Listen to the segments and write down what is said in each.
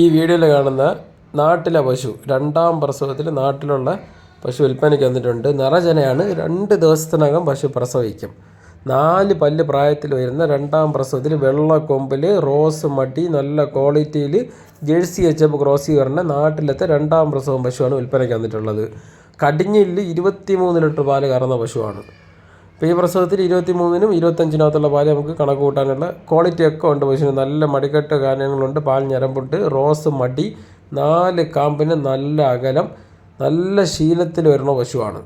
ഈ വീഡിയോയിൽ കാണുന്ന നാട്ടിലെ പശു രണ്ടാം പ്രസവത്തിൽ നാട്ടിലുള്ള പശു വിൽപ്പനയ്ക്ക് വന്നിട്ടുണ്ട്. നിറജനയാണ് രണ്ട് ദിവസത്തിനകം പശു പ്രസവിക്കും. നാല് പല്ല് പ്രായത്തിൽ വരുന്ന രണ്ടാം പ്രസവത്തിൽ വെള്ളക്കൊമ്പിൽ റോസ് മടി നല്ല ക്വാളിറ്റിയിൽ ജേഴ്സി എച്ചപ്പ് ക്രോസി വരുന്ന നാട്ടിലത്തെ രണ്ടാം പ്രസവം പശുവാണ് വിൽപ്പനയ്ക്ക് വന്നിട്ടുള്ളത്. കടിഞ്ഞിൽ ഇരുപത്തി മൂന്ന് ലിറ്റർ പാൽ കറന്ന പശുവാണ്. ഇപ്പോൾ ഈ പ്രസവത്തിൽ ഇരുപത്തി മൂന്നിനും ഇരുപത്തഞ്ചിനകത്തുള്ള പാൽ നമുക്ക് കണക്ക് കൂട്ടാനുള്ള ക്വാളിറ്റി ഒക്കെ ഉണ്ട് പശുവിന് നല്ല മടിക്കെട്ട് കാര്യങ്ങളുണ്ട്. പാൽ ഞരമ്പുണ്ട് റോസ് മടി നാല് കാമ്പിന് നല്ല അകലം നല്ല ശീലത്തിൽ വരുന്ന പശുവാണ്.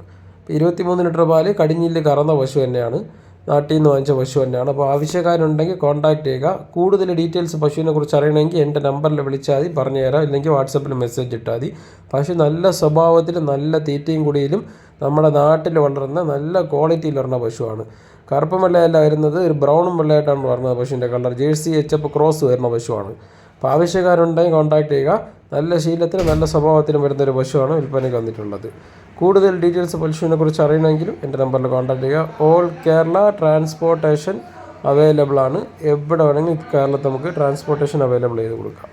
ഇരുപത്തി മൂന്ന് ലിറ്റർ പാൽ കടിഞ്ഞിൽ കറന്ന പശു തന്നെയാണ്. നാട്ടിൽ നിന്ന് വാങ്ങിച്ച പശു തന്നെയാണ്. അപ്പോൾ ആവശ്യക്കാരുണ്ടെങ്കിൽ കോൺടാക്റ്റ് ചെയ്യുക. കൂടുതൽ ഡീറ്റെയിൽസ് പശുവിനെ കുറിച്ച് അറിയണമെങ്കിൽ എന്റെ നമ്പറിൽ വിളിച്ചാൽ മതി പറഞ്ഞു തരാം ഇല്ലെങ്കിൽ വാട്സപ്പിൽ മെസ്സേജ് ഇട്ടാൽ മതി. പശു നല്ല സ്വഭാവത്തിൽ നല്ല തീറ്റയും കുടിയിലും നമ്മുടെ നാട്ടിൽ വളരുന്ന നല്ല ക്വാളിറ്റിയിൽ വരുന്ന പശുവാണ്. കറുപ്പ് വെള്ളയല്ല വരുന്നത് ഒരു ബ്രൗണും വെള്ളയായിട്ടാണ് വരുന്നത് പശുവിന്റെ കളർ ജേഴ്സി എച്ചപ്പ് ക്രോസ് വരുന്ന പശുവാണ്. അപ്പോൾ ആവശ്യക്കാരുണ്ടെങ്കിൽ കോൺടാക്ട് ചെയ്യുക. നല്ല ശീലത്തിനും നല്ല സ്വഭാവത്തിനും വരുന്ന ഒരു പശുവാണ് വിൽപ്പനയ്ക്ക് വന്നിട്ടുള്ളത്. കൂടുതൽ ഡീറ്റെയിൽസ് പശുവിനെ കുറിച്ച് അറിയണമെങ്കിലും എന്റെ നമ്പറിൽ കോൺടാക്ട് ചെയ്യുക. ഓൾ കേരള ട്രാൻസ്പോർട്ടേഷൻ അവൈലബിൾ ആണ്. എവിടെ വേണമെങ്കിൽ കേരളത്തിൽ നമുക്ക് ട്രാൻസ്പോർട്ടേഷൻ അവൈലബിൾ ചെയ്ത് കൊടുക്കാം.